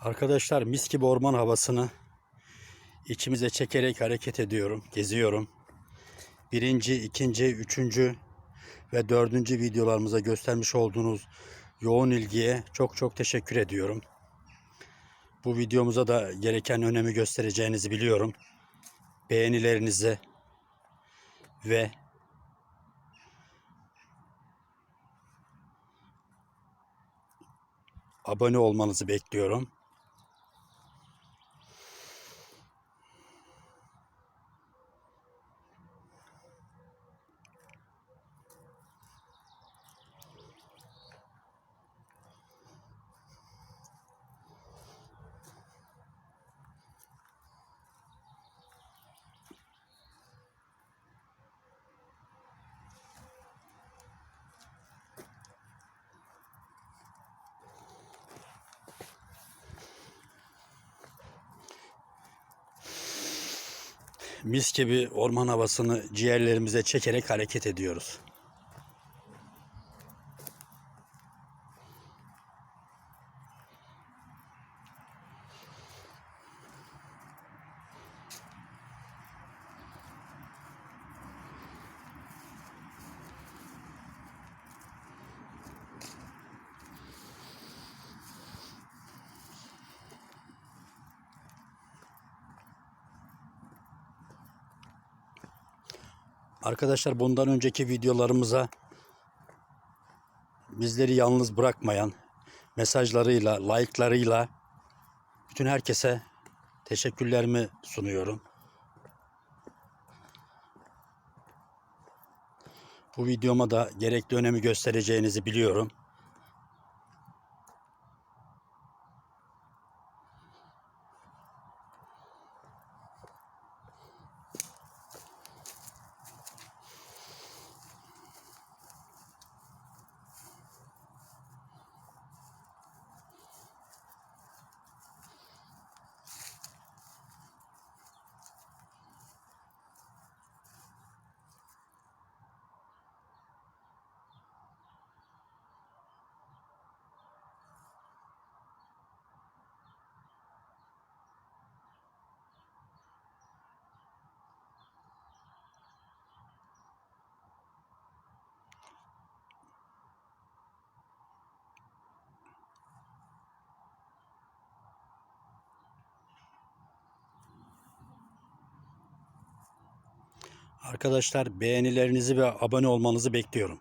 Arkadaşlar mis gibi orman havasını içimize çekerek hareket ediyorum, geziyorum. Birinci, ikinci, üçüncü ve dördüncü videolarımıza göstermiş olduğunuz yoğun ilgiye çok çok teşekkür ediyorum. Bu videomuza da gereken önemi göstereceğinizi biliyorum. Beğenilerinize ve abone olmanızı bekliyorum. Mis gibi orman havasını ciğerlerimize çekerek hareket ediyoruz. Arkadaşlar bundan önceki videolarımıza bizleri yalnız bırakmayan mesajlarıyla, like'larıyla bütün herkese teşekkürlerimi sunuyorum. Bu videoma da gerekli önemi göstereceğinizi biliyorum. Arkadaşlar beğenilerinizi ve abone olmanızı bekliyorum.